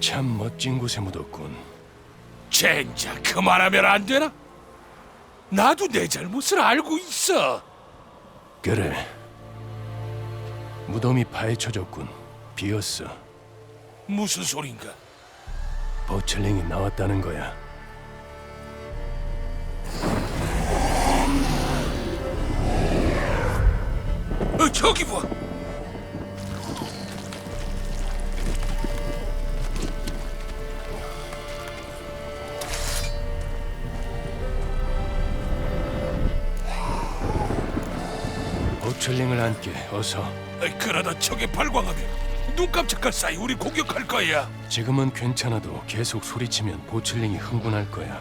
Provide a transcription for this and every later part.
참 멋진 곳에 묻었군. 젠장 그만하면 안 되나? 나도 내 잘못을 알고 있어. 그래. 무덤이 파헤쳐졌군. 비었어. 무슨 소린가? 버첼링이 나왔다는 거야. 어, 저기 봐. 버첼링을 안게 어서. 어, 그러다 적에 발광하면 눈 깜짝할 사이 우리 공격할 거야. 지금은 괜찮아도 계속 소리치면 보첼링이 흥분할 거야.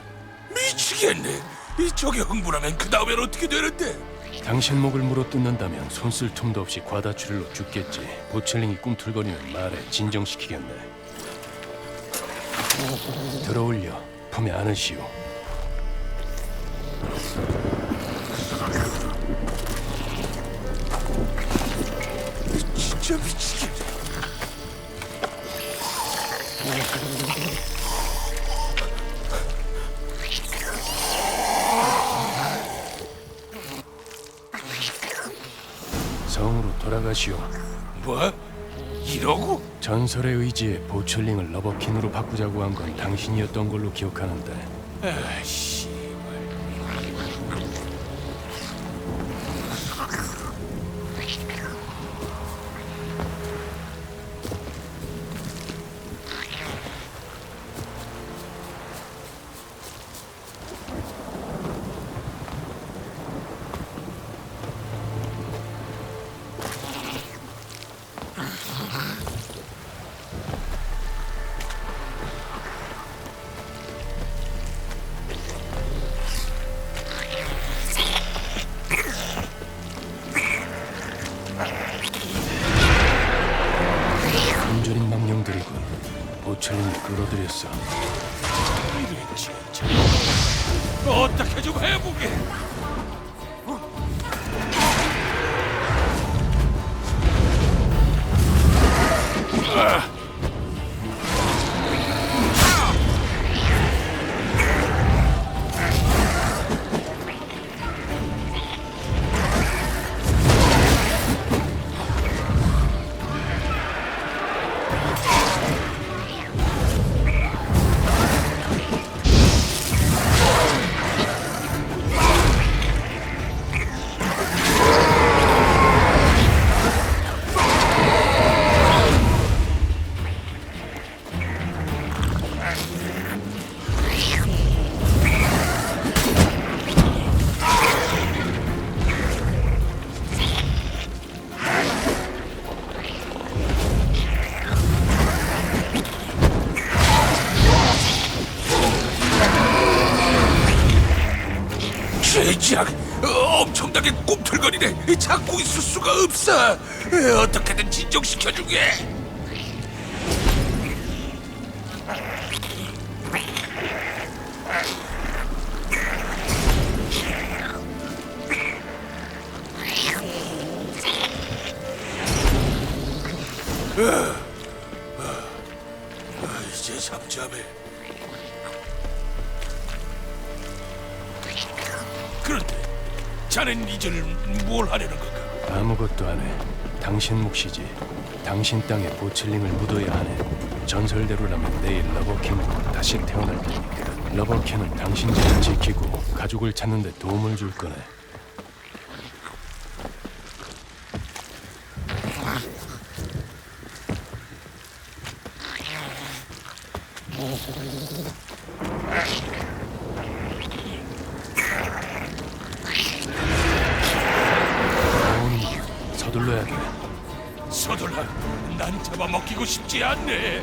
미치겠네. 이 적에 흥분하면 그 다음엔 어떻게 되는데? 당신 목을 물어 뜯는다면 손 쓸 틈도 없이 과다출혈로 죽겠지. 보첼링이 꿈틀거리면 말해 진정시키겠네. 들어올려 품에 안으시오. 진짜 미치겠네. 성으로 돌아가시오. 뭐? 이러고? 전설의 의지에 보철링을 러버킨으로 바꾸자고 한 건 당신이었던 걸로 기억하는데 아씨. 굶주린 망령들이군. 보철링이 끌어들였어. 이런 진짜. 어떻게 좀 해보게. 어, 엄청나게 꿈틀거리네. 잡고 있을 수가 없어. 에, 어떻게든 진정시켜주게. 아, 자넨 이제는 뭘 하려는 건가? 아무것도 안 해. 당신 몫이지. 당신 땅에 보철링을 묻어야 하네. 전설대로라면 내일 러버캔으로 다시 태어날 테니까. 러버캔은 당신 집을 지키고 가족을 찾는 데 도움을 줄 거네. 서둘러야 돼. 서둘러. 난 잡아먹히고 싶지 않네.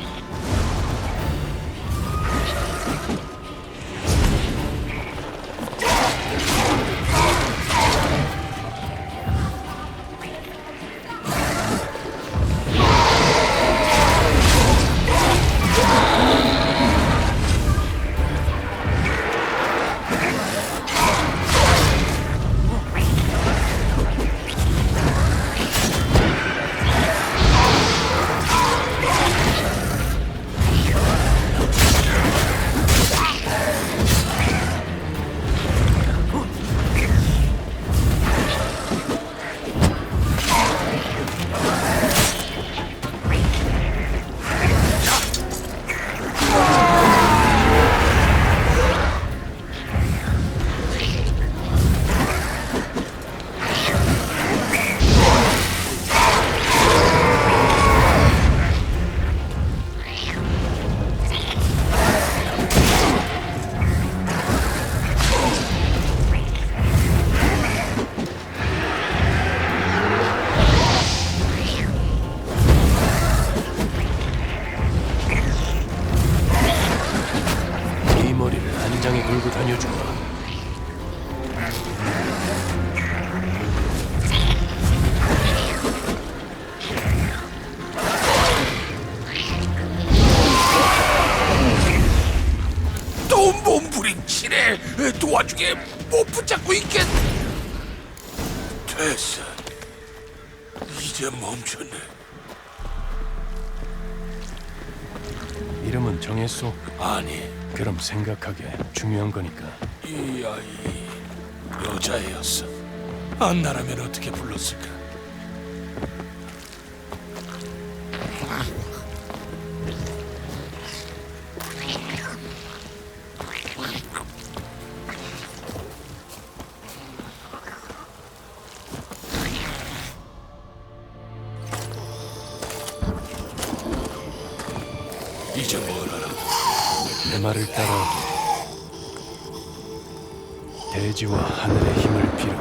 다녀주마. 또 몸부림치네. 도와주게 못 붙잡고 있겠. 됐어. 이제 멈췄네. 이름은 정했소? 아니. 그럼 생각하게 중요한 거니까 이 아이 여자애였어. 안나라면 어떻게 불렀을까? 이제 뭘 하라? 내 말을 따라오게 대지와 하늘의 힘을 빌어.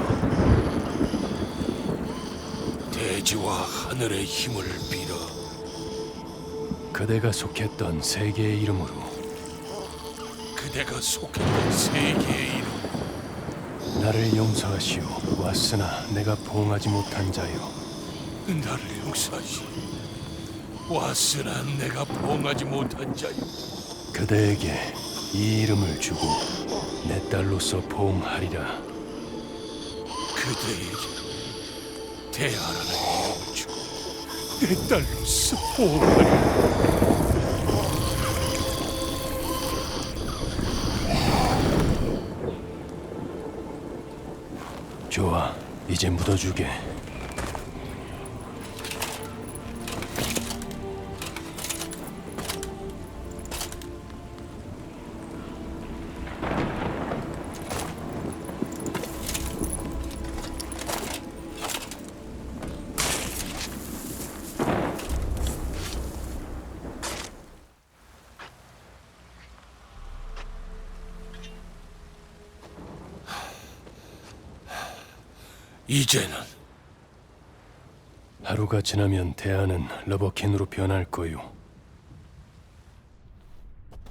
대지와 하늘의 힘을 빌어. 그대가 속했던 세계의 이름으로. 그대가 속했던 세계의 이름. 나를 용서하시오. 왔으나 내가 보응하지 못한 자요. 나를 용서하시 왔으나 내가 봉하지 못한 자요 그대에게 이 이름을 주고 내 딸로서 보응하리라. 그대에게 대하라는 이름을 주고 내 딸로서 봉하리 좋아 이제 묻어주게 이제는 하루가 지나면 대안은 러버킨으로 변할 거요.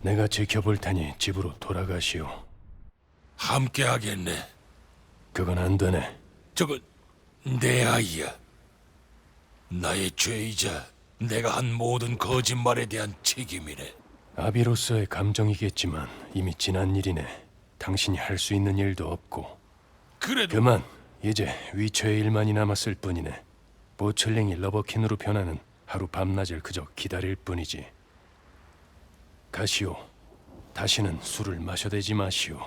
내가 지켜볼 테니 집으로 돌아가시오. 함께 하겠네 그건 안 되네. 저건 내 아이야 나의 죄이자 내가 한 모든 거짓말에 대한 책임이네 아비로서의 감정이겠지만 이미 지난 일이네. 당신이 할 수 있는 일도 없고. 그래도 그만. 이제 위쳐의 일만이 남았을 뿐이네. 보철링이 러버킨으로 변하는 하루 밤낮을 그저 기다릴 뿐이지. 가시오. 다시는 술을 마셔대지 마시오.